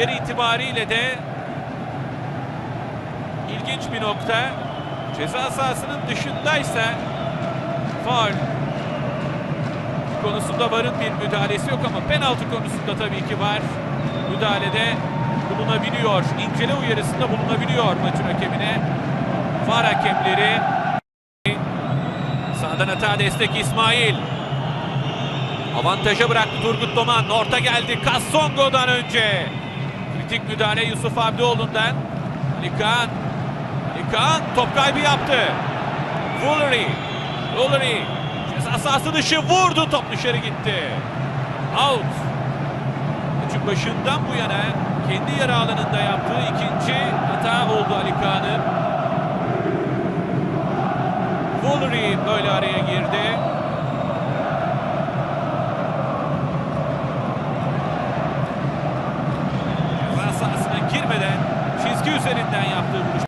Yer itibariyle de ilginç bir nokta. Ceza sahasının dışındaysa faul konusunda varın bir müdahalesi yok ama penaltı konusunda tabii ki var. Müdahalede bulunabiliyor. İncele uyarısında bulunabiliyor maçın hakemine. VAR hakemleri sağdan hata destek İsmail. Avantaja bıraktı Turgut Doman. Orta geldi Kassongo'dan önce. Kritik müdahale Yusuf Abdioğlu'ndan. Ali Kaan. Ali Kaan top kaybı yaptı. Woolery. Woolery. Ceza sahası dışı vurdu top dışarı gitti. Out. Maçın başından bu yana kendi yarı alanında yaptığı ikinci hata oldu Ali Kaan'ın. Woolery böyle araya girdi. Ceza sahasına girmeden çizgi üzerinden yaptığı vuruş.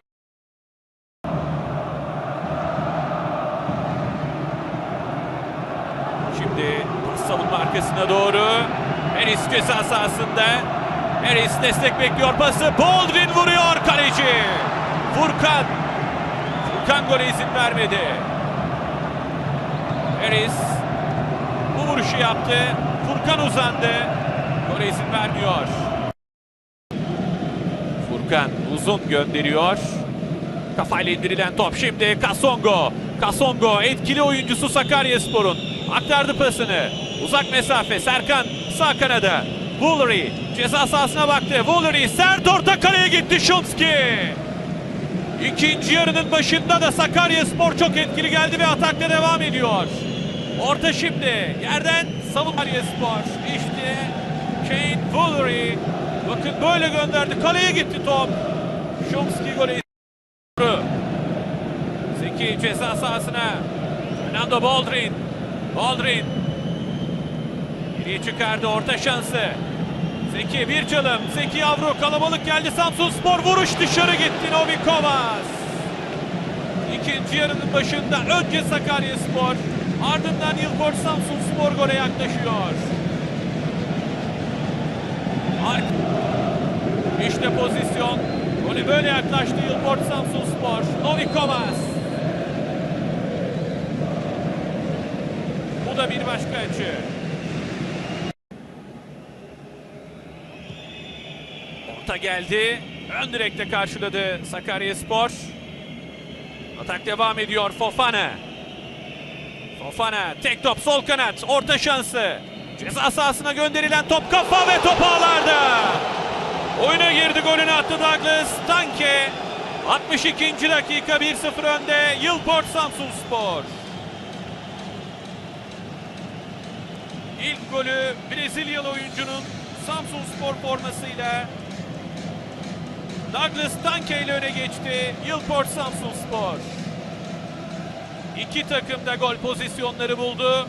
Şimdi pas arkasına doğru. Harris ceza sahasında. Harris destek bekliyor pası. Baldwin vuruyor kaleci. Furkan. Furkan gole izin vermedi. Harris bu vuruşu yaptı. Furkan uzandı. Gole izin vermiyor. Furkan uzun gönderiyor. Kafayla indirilen top şimdi Kasongo. Kasongo etkili oyuncusu Sakaryaspor'un. Aktardı pasını. Uzak mesafe Serkan sağ kanada. Woolery ceza sahasına baktı. Woolery sert orta kaleye gitti Şumski. İkinci yarının başında da Sakaryaspor çok etkili geldi ve atakta devam ediyor. Orta şimdi yerden Sakaryaspor. İşte Kane Woolery. Bakın böyle gönderdi. Kaleye gitti top. Şumski golü. Zeki ceza sahasına. Fernando Baldrin. Baldrin. Geriye çıkardı orta şansı. Zeki bir çalım. Zeki Yavru kalabalık geldi. Samsun Spor vuruş dışarı gitti Novikovas. İkinci yarının başında önce Sakarya Spor. Ardından Yılport Samsun Spor gole yaklaşıyor. İşte pozisyon. Gole böyle yaklaştı Yılport Samsun Spor. Novikovas. Bu da bir başka açı. Orta geldi. Ön direkte karşıladı Sakaryaspor. Atak devam ediyor Fofana. Fofana tek top sol kanat orta şansı. Ceza sahasına gönderilen top kafa ve top ağlarda. Oyuna girdi golünü attı Douglas Tanke. 62. dakika 1-0 önde Yılport Samsun Spor. İlk golü Brezilyalı oyuncunun Samsun Spor formasıyla Douglas Tanke ile öne geçti Yılport Samsun Spor. İki takım da gol pozisyonları buldu.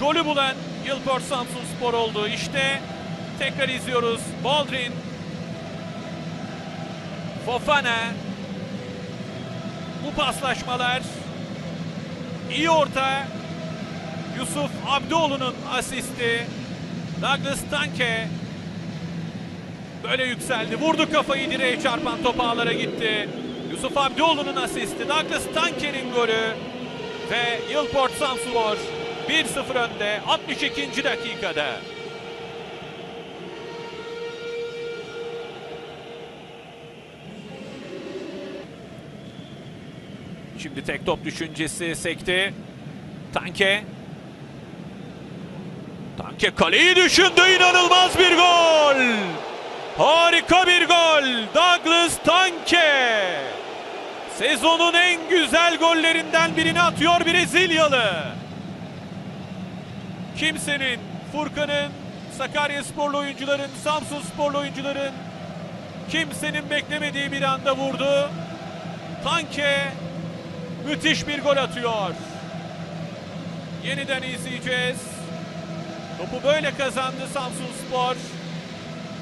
Golü bulan Yılport Samsun Spor oldu. İşte tekrar izliyoruz. Baldrin, Fofana, bu paslaşmalar iyi orta. Yusuf Abdoğlu'nun asisti. Douglas Tanke böyle yükseldi. Vurdu kafayı direğe çarpan top ağlara gitti. Yusuf Abdoğlu'nun asisti. Douglas Tanke'nin golü. Ve Yılport Samsunspor 1-0 önde 62. dakikada. Şimdi tek top düşüncesi sekti. Tanke. Tanke kaleyi düşündü. inanılmaz bir gol. Harika bir gol. Douglas Tanke. Sezonun en güzel gollerinden birini atıyor Brezilyalı. Kimsenin, Furkan'ın, Sakarya sporlu oyuncuların, Samsun sporlu oyuncuların kimsenin beklemediği bir anda vurdu. Tanke müthiş bir gol atıyor. Yeniden izleyeceğiz. Topu böyle kazandı Samsun Spor.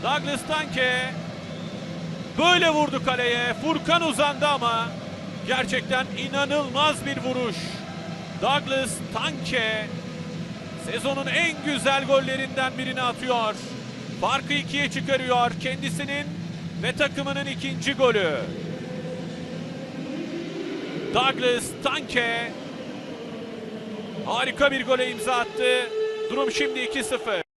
Douglas Tanke böyle vurdu kaleye. Furkan uzandı ama gerçekten inanılmaz bir vuruş. Douglas Tanke sezonun en güzel gollerinden birini atıyor. Farkı ikiye çıkarıyor kendisinin ve takımının ikinci golü. Douglas Tanke harika bir gole imza attı. Durum şimdi 2-0.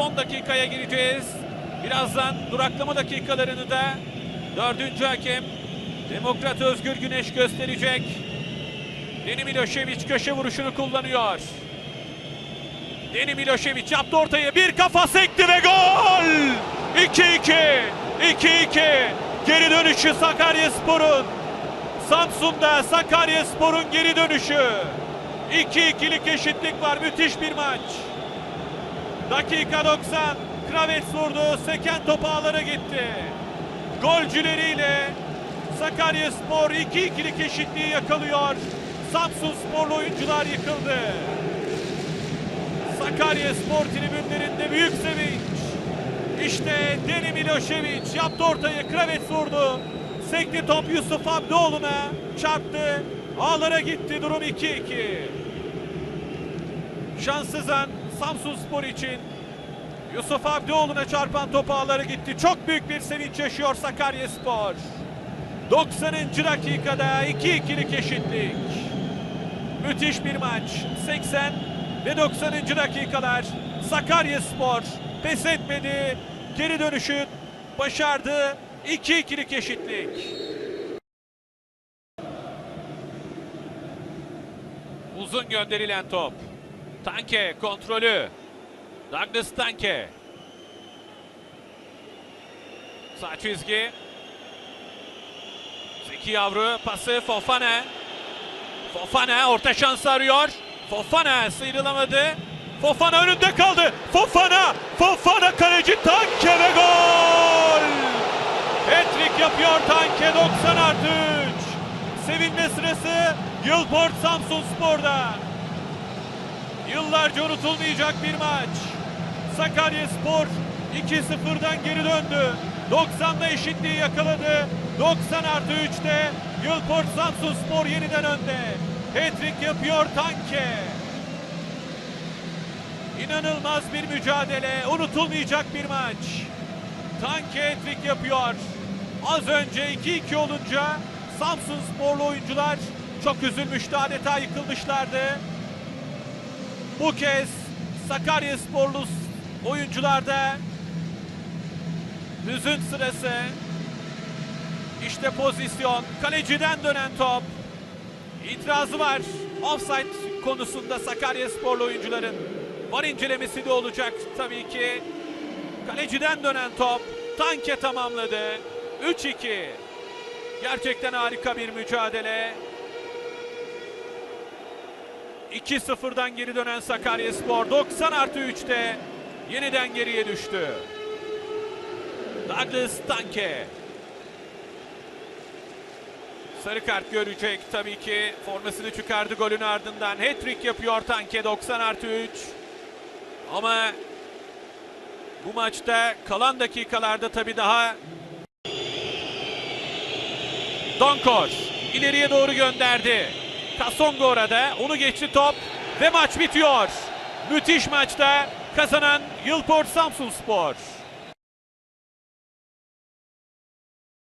Son dakikaya gireceğiz. Birazdan duraklama dakikalarını da dördüncü hakem Demokrat Özgür Güneş gösterecek. Deni Milošević köşe vuruşunu kullanıyor. Deni Milošević yaptı ortaya bir kafa sekti ve gol! 2-2! 2-2! Geri dönüşü Sakaryaspor'un. Samsun'da Sakaryaspor'un geri dönüşü. 2-2'lik eşitlik var. Müthiş bir maç. Dakika 90. Kravets vurdu. Seken top ağlara gitti. Golcüleriyle Sakaryaspor 2-2'lik eşitliği yakalıyor. Samsun sporlu oyuncular yıkıldı. Sakaryaspor tribünlerinde büyük sevinç. İşte Deni Milošević yaptı ortayı. Kravets vurdu. Sekti top Yusuf Abdoğlu'na çarptı. Ağlara gitti. Durum 2-2. Şanssız an Samsun Spor için Yusuf Abdioğlu'na çarpan top ağları gitti. Çok büyük bir sevinç yaşıyor Sakaryaspor. 90. dakikada 2-2'lik eşitlik. Müthiş bir maç. 80 ve 90. dakikalar Sakaryaspor pes etmedi. Geri dönüşü başardı. 2-2'lik eşitlik. Uzun gönderilen top. Tanke kontrolü. Douglas Tanke. Sağ çizgi. Zeki Yavru pası Fofana. Fofana orta şans arıyor. Fofana sıyrılamadı. Fofana önünde kaldı. Fofana! Fofana kaleci Tanke ve gol! Hat-trick yapıyor Tanke 90 artı 3. Sevinme sırası Yılport Samsun Spor'da. Yıllarca unutulmayacak bir maç. Sakaryaspor 2-0'dan geri döndü. 90'da eşitliği yakaladı. 90 artı 3'te Yılport Samsun Spor yeniden önde. Hat-trick yapıyor Tanke. İnanılmaz bir mücadele, unutulmayacak bir maç. Tanke hat-trick yapıyor. Az önce 2-2 olunca Samsun Sporlu oyuncular çok üzülmüştü, adeta yıkılmışlardı. Bu kez Sakarya sporlu oyuncularda hüzün sırası. İşte pozisyon. Kaleciden dönen top. İtirazı var. Offside konusunda Sakarya sporlu oyuncuların var incelemesi de olacak tabii ki. Kaleciden dönen top. Tanke tamamladı. 3-2. Gerçekten harika bir mücadele. 2-0'dan geri dönen Sakaryaspor 90 artı 3'te yeniden geriye düştü. Douglas Tanke. Sarı kart görecek tabii ki. Formasını çıkardı golün ardından. Hat-trick yapıyor Tanke 90 artı 3. Ama bu maçta kalan dakikalarda tabii daha Donkor ileriye doğru gönderdi. Kasongo orada. Onu geçti top ve maç bitiyor. Müthiş maçta kazanan Yılport Samsun Spor.